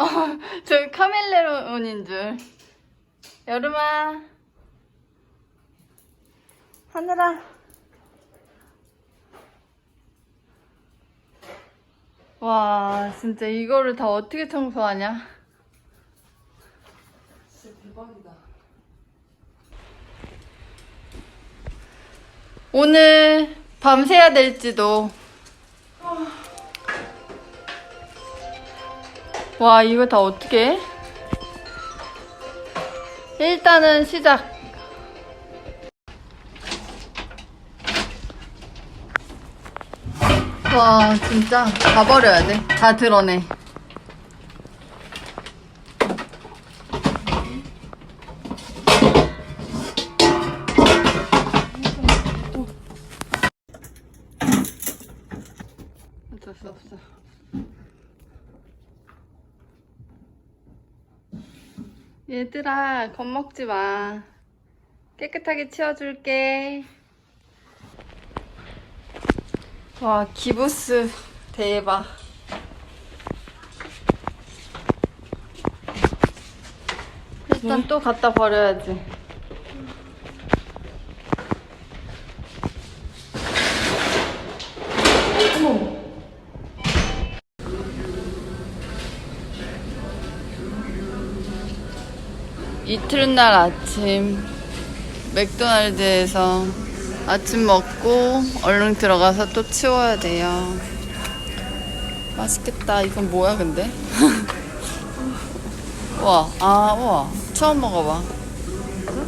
저 카멜레온인 줄. 여름아. 하늘아. 와, 진짜 이거를 다 어떻게 청소하냐? 진짜 대박이다. 오늘 밤새야 될지도. 와, 이거 다 어떻게 해? 일단은 시작. 와, 진짜 다 버려야 돼. 다 드러내. 얘들아, 겁먹지 마. 깨끗하게 치워줄게. 와, 기부스 대박. 일단 또 갖다 버려야지. 이튿날 아침 맥도날드에서 아침 먹고 얼른 들어가서 또 치워야 돼요. 맛있겠다. 이건 뭐야 근데? 와, 아, 와. 처음 먹어봐.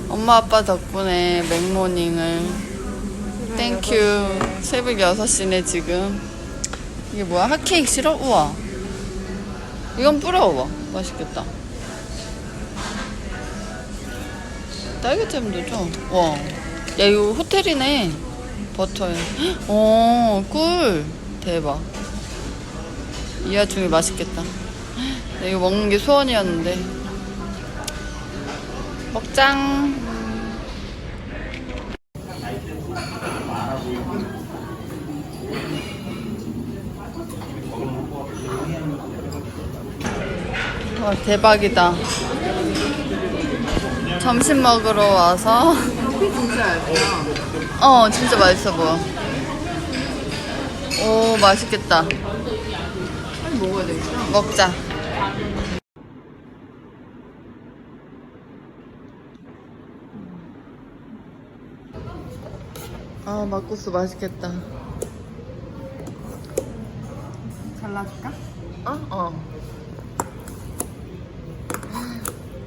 엄마 아빠 덕분에 맥모닝을 땡큐. 새벽 6시네 지금. 이게 뭐야? 핫케이크 싫어? 우와. 이건 뿌려봐. 맛있겠다. 딸기잼도 줘. 와. 야, 이거 호텔이네. 버터에. 어, 꿀. 대박. 이 와중에 맛있겠다. 나 이거 먹는 게 소원이었는데. 먹장. 와, 대박이다. 점심 먹으러 와서 커피 진짜 얇다. 어 진짜 맛있어 보여 오 맛있겠다 빨리 먹어야 되겠다. 먹자 아 막국수 맛있겠다 잘라줄까? 어? 어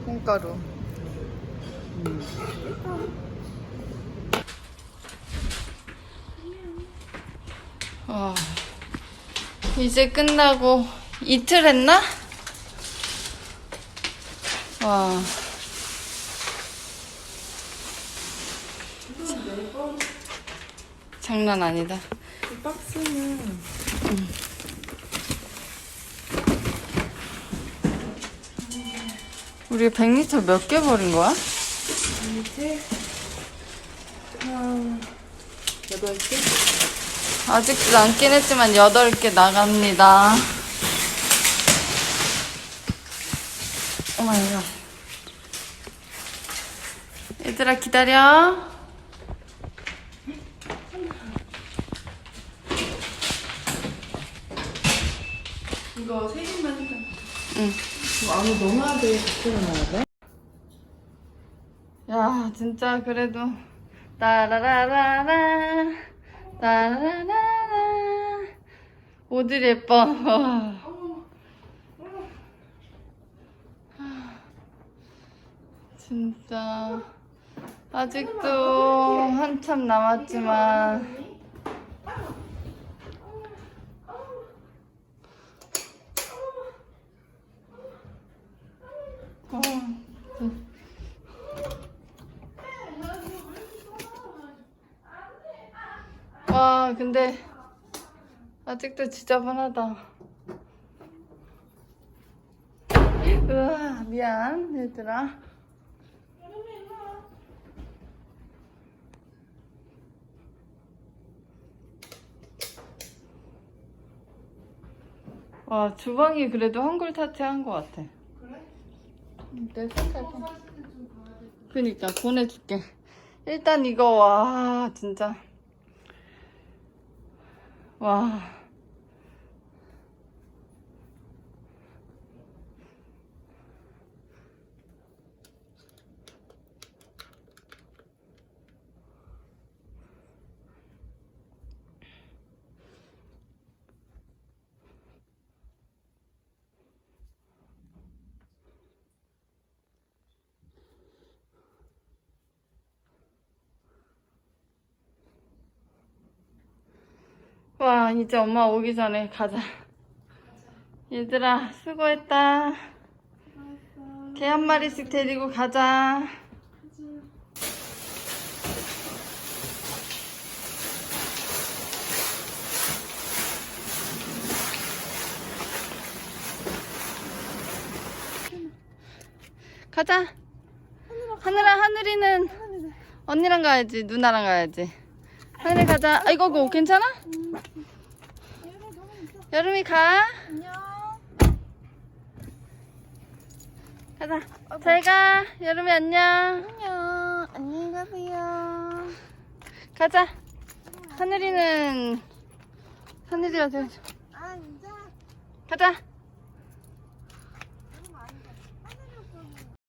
콩가루 와, 이제 끝나고 이틀 했나? 와. 장난 아니다. 이 박스는 우리 100리터 몇 개 버린 거야? 이제 한 8개? 아직 남긴 했지만 8개 나갑니다. 오마이갓. 얘들아 기다려. 이거 3개만 해줘. 응. 이거 안에 넣어야 돼? 밖에 넣어야 돼? 야, 진짜 그래도 따라라라라 따라라라라 오들 예뻐. 와. 진짜 아직도 한참 남았지만 어, 와, 근데 아직도 지저분하다. 으아, 미안, 얘들아. 와 주방이 그래도 한글 타티한 것 같아. 그래? 내 색깔 좀. 그니까 보내줄게. 일단 이거 와 진짜 와. 와, 이제 엄마 오기 전에 가자. 얘들아, 수고했다. 개 한 마리씩 데리고 가자. 가자. 하늘아, 하늘이는 언니랑 가야지, 누나랑 가야지. 하늘이 가자. 아이고, 고 괜찮아? 여름이 가. 안녕. 가자. 잘 가. 여름이 안녕. 안녕. 안녕히 가세요. 가자. 하늘이는 하늘이가 돼. 아. 가자.